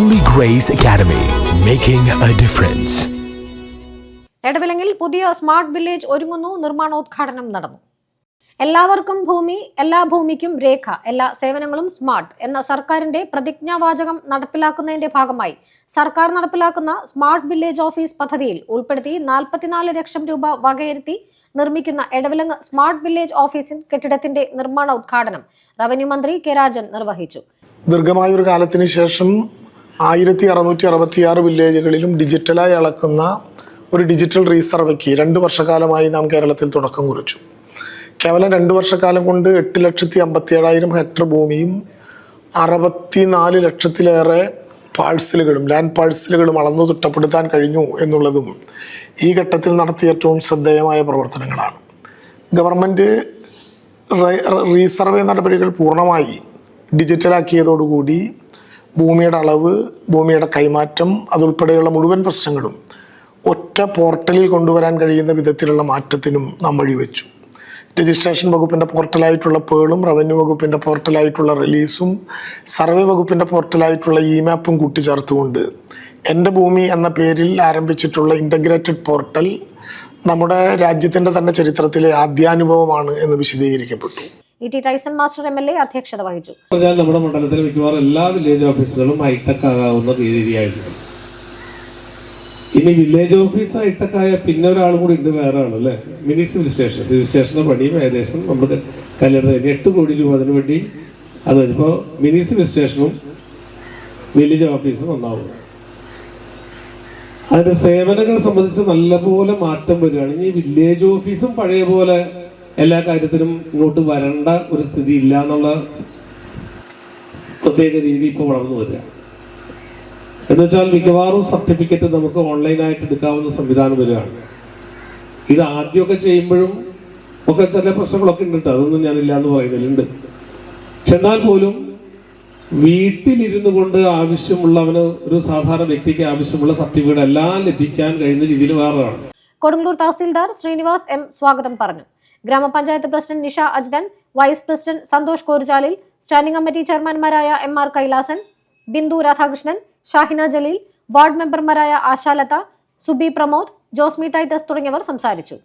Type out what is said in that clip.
Grace Academy, making a difference എടവിലങ്ങിൽ പുതിയ smart village ഒരുങ്ങുന്നു നിർമ്മാണോദ്ഘാടനം നടന്നു. എല്ലാവർക്കും ഭൂമി എല്ലാ ഭൂമിക്കും രേഖ എല്ലാ സേവനങ്ങളും സ്മാർട്ട് എന്ന സർക്കാരിന്റെ പ്രതിജ്ഞാവാചകം നടപ്പിലാക്കുന്നതിന്റെ ഭാഗമായി സർക്കാർ നടപ്പിലാക്കുന്ന സ്മാർട്ട് വില്ലേജ് ഓഫീസ് പദ്ധതിയിൽ ഉൾപ്പെടുത്തി നാൽപ്പത്തിനാല് ലക്ഷം രൂപ വകയിരുത്തി നിർമ്മിക്കുന്ന എടവിലങ്ങ് സ്മാർട്ട് വില്ലേജ് ഓഫീസിൻ കെട്ടിടത്തിന്റെ നിർമ്മാണ ഉദ്ഘാടനം റവന്യൂ മന്ത്രി കെ രാജൻ നിർവഹിച്ചു. ദീർഘമായ ഒരു കാലത്തിന് ശേഷം ആയിരത്തി അറുന്നൂറ്റി അറുപത്തിയാറ് വില്ലേജുകളിലും ഡിജിറ്റലായി അളക്കുന്ന ഒരു ഡിജിറ്റൽ റീസർവേക്ക് രണ്ട് വർഷക്കാലമായി നാം കേരളത്തിൽ തുടക്കം കുറിച്ചു. കേവലം രണ്ട് വർഷക്കാലം കൊണ്ട് എട്ട് ലക്ഷത്തി അമ്പത്തി ഏഴായിരം ഹെക്ടർ ഭൂമിയും അറുപത്തി നാല് ലക്ഷത്തിലേറെ പാഴ്സലുകളും ലാൻഡ് പാഴ്സലുകളും അളന്നു തിട്ടപ്പെടുത്താൻ കഴിഞ്ഞു എന്നുള്ളതും ഈ ഘട്ടത്തിൽ നടത്തിയ ഏറ്റവും ശ്രദ്ധേയമായ പ്രവർത്തനങ്ങളാണ്. ഗവൺമെന്റ് റീസർവേ നടപടികൾ പൂർണമായി ഡിജിറ്റലാക്കിയതോടുകൂടി ഭൂമിയുടെ അളവ് ഭൂമിയുടെ കൈമാറ്റം അതുൾപ്പെടെയുള്ള മുഴുവൻ പ്രശ്നങ്ങളും ഒറ്റ പോർട്ടലിൽ കൊണ്ടുവരാൻ കഴിയുന്ന വിധത്തിലുള്ള മാറ്റത്തിനും നാം വഴിവെച്ചു. രജിസ്ട്രേഷൻ വകുപ്പിന്റെ പോർട്ടലായിട്ടുള്ള പേളും റവന്യൂ വകുപ്പിന്റെ പോർട്ടലായിട്ടുള്ള റിലീസും സർവേ വകുപ്പിന്റെ പോർട്ടലായിട്ടുള്ള ഇ മാപ്പും കൂട്ടിച്ചേർത്തുകൊണ്ട് എന്റെ ഭൂമി എന്ന പേരിൽ ആരംഭിച്ചിട്ടുള്ള ഇന്റഗ്രേറ്റഡ് പോർട്ടൽ നമ്മുടെ രാജ്യത്തിന്റെ തന്നെ ചരിത്രത്തിലെ ആദ്യാനുഭവമാണ് എന്ന് വിശദീകരിക്കപ്പെട്ടു. E T Taison master M L A അധ്യക്ഷത വഹിച്ചു. നമ്മുടെ മണ്ഡലത്തിലെ മിക്കവാറും എല്ലാ വില്ലേജ് ഓഫീസുകളും ഹൈടെക് ആകാവുന്ന രീതിയായിരുന്നു ഇനി വില്ലേജ് ഓഫീസ് ഹൈടെക് ആയ പിന്നെ ഒരാൾ കൂടി ഉണ്ട് വേറെ ആണ് അല്ലേ? Mini civil station. സിവിൽ സ്റ്റേഷന്റെ പണിയും ഏകദേശം നമ്മുടെ കല്ലട എട്ട് കോടി രൂപ അതിനു വേണ്ടി അത് ഇപ്പോൾ മിനി സിവിൽ സ്റ്റേഷനും വില്ലേജ് ഓഫീസും ഒന്നാവും അതിന്റെ സേവനങ്ങൾ സംബന്ധിച്ച് നല്ലപോലെ മാറ്റം വരികയാണ്. ഇനി വില്ലേജ് ഓഫീസും പഴയ പോലെ എല്ലാ കാര്യത്തിനും ഇങ്ങോട്ട് വരേണ്ട ഒരു സ്ഥിതി ഇല്ല എന്നുള്ള പ്രത്യേക രീതി ഇപ്പോൾ വളർന്നു വരിക. എന്ന് വെച്ചാൽ മിക്കവാറും സർട്ടിഫിക്കറ്റ് നമുക്ക് ഓൺലൈനായിട്ട് എടുക്കാവുന്ന സംവിധാനം വരികയാണ്. ഇത് ആദ്യമൊക്കെ ചെയ്യുമ്പോഴും ഒക്കെ ചില പ്രശ്നങ്ങളൊക്കെ ഉണ്ട് അതൊന്നും ഞാനില്ല എന്ന് പറയുന്നില്ലുണ്ട് പക്ഷെ എന്നാൽ പോലും വീട്ടിലിരുന്നു കൊണ്ട് ആവശ്യമുള്ളവന് ഒരു സാധാരണ വ്യക്തിക്ക് ആവശ്യമുള്ള സർട്ടിഫിക്കറ്റ് എല്ലാം ലഭിക്കാൻ കഴിയുന്ന രീതിയിൽ വേറെയാണ് കൊടുങ്ങല്ലൂർ തഹസിൽദാർ ശ്രീനിവാസ് എം സ്വാഗതം പറഞ്ഞു. ഗ്രാമപഞ്ചായത്ത് president Nisha Ajithan vice president Santhosh Koruchalil standing committee ചെയർമാൻമാരായ M R Kailasan Bindu Radhakrishnan Shahina Jaleel ward മെമ്പർമാരായ ആശാലത സുബി പ്രമോദ് ജോസ്മി ടൈറ്റസ് തുടങ്ങിയവർ സംസാരിച്ചു.